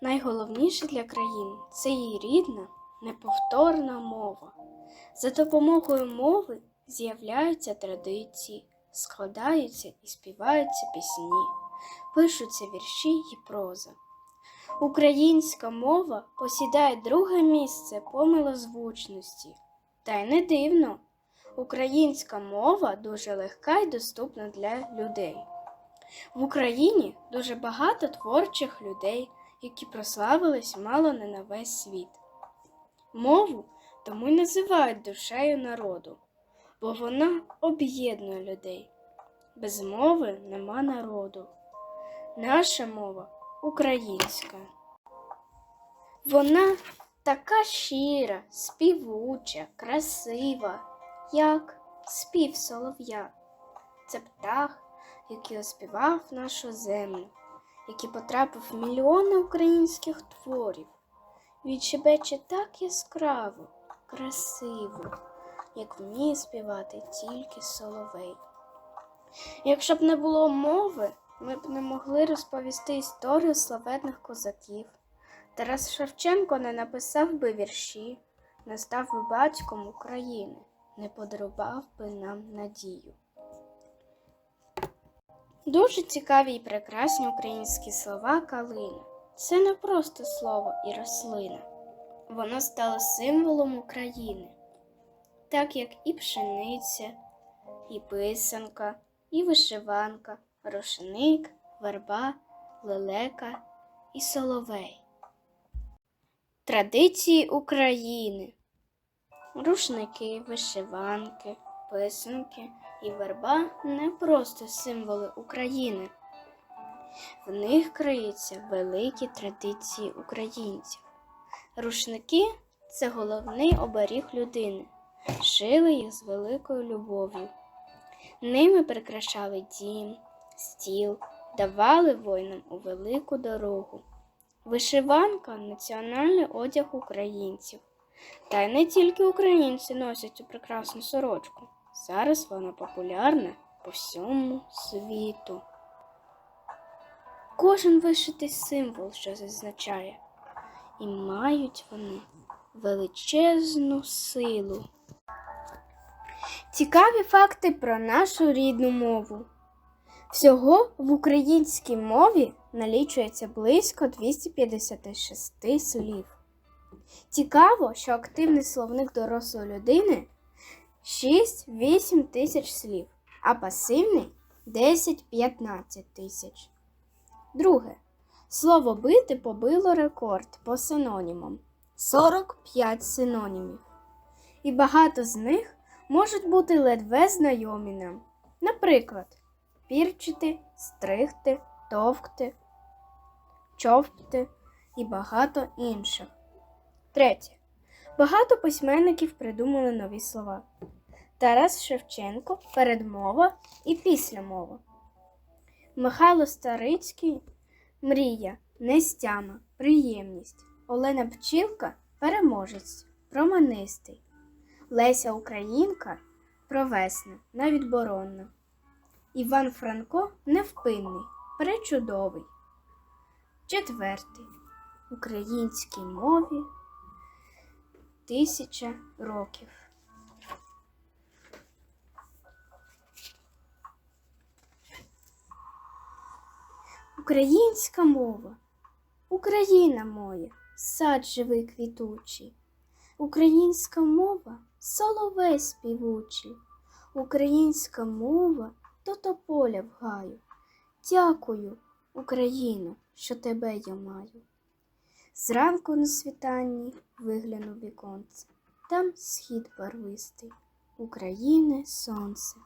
Найголовніше для країн це її рідна, неповторна мова. За допомогою мови з'являються традиції, складаються і співаються пісні, пишуться вірші і проза. Українська мова посідає друге місце по милозвучності. Та й не дивно. Українська мова дуже легка і доступна для людей. В Україні дуже багато творчих людей, які прославились мало не на весь світ. Мову тому й називають душею народу, бо вона об'єднує людей. Без мови нема народу. Наша мова українська. Вона така щира, співуча, красива, як спів солов'я. Це птах, який оспівав нашу землю, який потрапив в мільйони українських творів. Він щебече так яскраво, красиво, як вміє співати тільки соловей. Якщо б не було мови, ми б не могли розповісти історію славетних козаків. Тарас Шевченко не написав би вірші, не став би батьком України, не подарував би нам надію. Дуже цікаві і прекрасні українські слова калина. Це не просто слово і рослина. Воно стало символом України, так як і пшениця, і писанка, і вишиванка, рушник, верба, лелека і соловей. Традиції України. Рушники, вишиванки, писанки і верба не просто символи України. В них криються великі традиції українців. Рушники це головний оберіг людини. Шили їх з великою любов'ю. Ними прикрашали дім, стіл, давали воїнам у велику дорогу. Вишиванка національний одяг українців. Та й не тільки українці носять цю прекрасну сорочку. Зараз вона популярна по всьому світу. Кожен вишитий символ, що зазначає, і мають вони величезну силу. Цікаві факти про нашу рідну мову. Всього в українській мові налічується близько 256 слів. Цікаво, що активний словник дорослої людини 6-8 тисяч слів, а пасивний 10-15 тисяч. Друге. Слово бити побило рекорд по синонімам 45 синонімів. І багато з них можуть бути ледве знайомі нам. Наприклад, пірчити, стригти, товкти, човпти і багато інших. Третє. Багато письменників придумали нові слова. Тарас Шевченко передмова і післямова. Михайло Старицький мрія, нестяма, приємність. Олена Пчілка переможець, проманистий. Леся Українка провесна, навідборонна. Іван Франко невпинний, пречудовий. Четвертий. Українській мові тисяча років. Українська мова, Україна моя, сад живий квітучий, Українська мова соловей співучий, Українська мова то тополя в гаю. Дякую, Україно, що тебе я маю. Зранку на світанні виглянув віконце, там схід барвистий, України сонце.